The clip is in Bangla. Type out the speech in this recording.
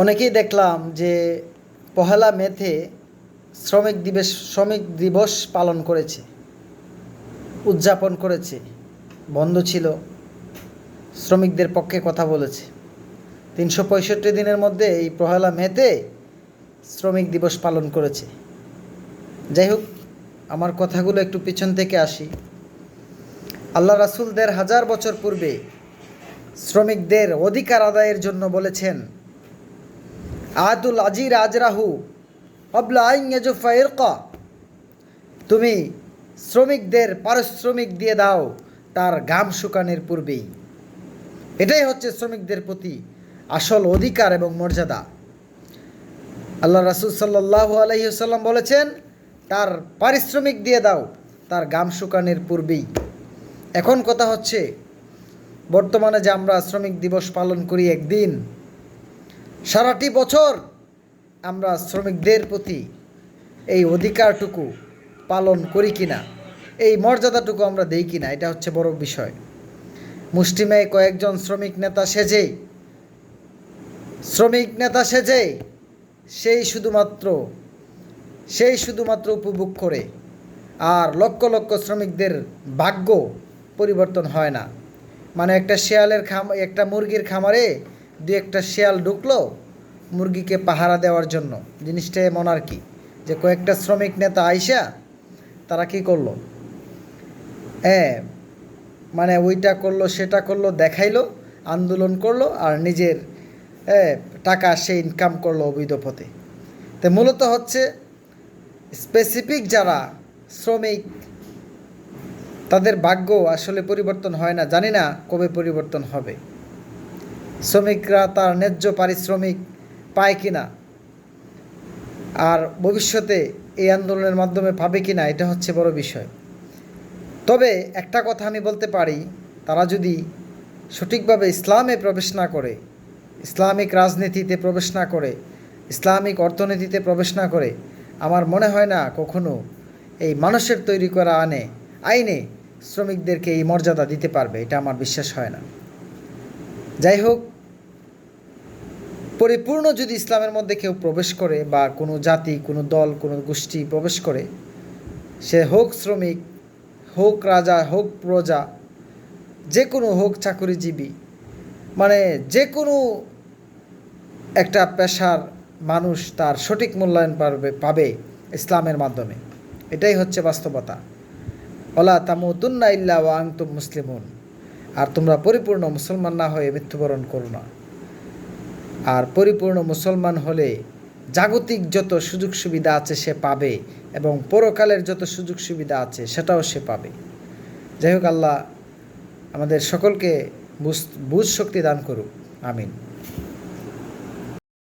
অনেকেই দেখলাম যে পহেলা মেতে শ্রমিক দিবস শ্রমিক দিবস পালন করেছে, উদযাপন করেছে, বন্ধ ছিল, শ্রমিকদের পক্ষে কথা বলেছে। তিনশো পঁয়ষট্টি দিনের মধ্যে এই পহেলা মেতে শ্রমিক দিবস পালন করেছে। যাই হোক, আমার কথাগুলো একটু পিছন থেকে আসি। আল্লাহ রাসুল দেড় হাজার বছর পূর্বে শ্রমিকদের অধিকার আদায়ের জন্য বলেছেন আদুল আজির আজরাহু, অবলা আইনজুফা ইরকা তুমি শ্রমিকদের পারিশ্রমিক দিয়ে দাও, তার ঘাম শুকানের পূর্বেই। এটাই হচ্ছে শ্রমিকদের প্রতি আসল অধিকার এবং মর্যাদা। আল্লাহ রাসুল সাল্লাহ আলহিহাল্লাম বলেছেন, তার পারিশ্রমিক দিয়ে দাও, তার গাম শুকানের পূর্বেই। এখন কথা হচ্ছে, বর্তমানে যে আমরা শ্রমিক দিবস পালন করি একদিন সারাটি বছর আমরা শ্রমিকদের প্রতি এই অধিকারটুকু পালন করি কি না এই মর্যাদাটুকু আমরা দেই কিনা, এটা হচ্ছে বড় বিষয়। মুষ্টিমেয় কয়েকজন শ্রমিক নেতা সেজেই, শ্রমিক নেতা সেজে সেই শুধুমাত্র সেই শুধুমাত্র উপভোগ করে আর লক্ষ লক্ষ শ্রমিকদের ভাগ্য পরিবর্তন হয় না। মানে একটা শেয়ালের খাম, একটা মুরগির খামারে দু একটা শেয়াল ঢুকলো মুরগিকে পাহারা দেওয়ার জন্য। জিনিসটা এমন আর কি যে কয়েকটা শ্রমিক নেতা আইসা তারা কি করল? হ্যাঁ মানে ওইটা করল, সেটা করল, দেখাইলো, আন্দোলন করল আর নিজের টাকা সে ইনকাম করল অবৈধ পথে তো মূলত হচ্ছে স্পেসিফিক যারা শ্রমিক, তাদের ভাগ্য আসলে পরিবর্তন হয় না। জানি না কবে পরিবর্তন হবে। শ্রমিকরা তার ন্যায্য পারিশ্রমিক পায় কি না আর ভবিষ্যতে এই আন্দোলনের মাধ্যমে পাবে কি না এটা হচ্ছে বড় বিষয়। তবে একটা কথা আমি বলতে পারি, তারা যদি সঠিকভাবে ইসলামে প্রবেশ না করে, ইসলামিক রাজনীতিতে প্রবেশ না করে, ইসলামিক অর্থনীতিতে প্রবেশ না করে, আমার মনে হয় না কখনো এই মানুষের তৈরি করা আনে আইনে শ্রমিকদেরকে এই মর্যাদা দিতে পারবে। এটা আমার বিশ্বাস হয় না। যাই হোক, পরিপূর্ণ যদি ইসলামের মধ্যে কেউ প্রবেশ করে বা কোনো জাতি, কোনো দল, কোনো গোষ্ঠী প্রবেশ করে, সে হোক শ্রমিক, হোক রাজা, হোক প্রজা, যে কোনো হোক চাকরিজীবী মানে যে কোনো একটা পেশার মানুষ তার সঠিক মূল্যায়ন পারবে, পাবে ইসলামের মাধ্যমে। এটাই হচ্ছে বাস্তবতা। ওলা তামুতুন্না ইল্লা ওয়া মুসলিমুন। আর তোমরা পরিপূর্ণ মুসলমান না হয়ে মৃত্যুবরণ করো না। আর পরিপূর্ণ মুসলমান হলে জাগতিক যত সুযোগ সুবিধা আছে সে পাবে এবং পরকালের যত সুযোগ সুবিধা আছে সেটাও সে পাবে। যাই হোক আল্লাহ আমাদের সকলকে বুঝ বুঝ শক্তি দান করুক। আমিন।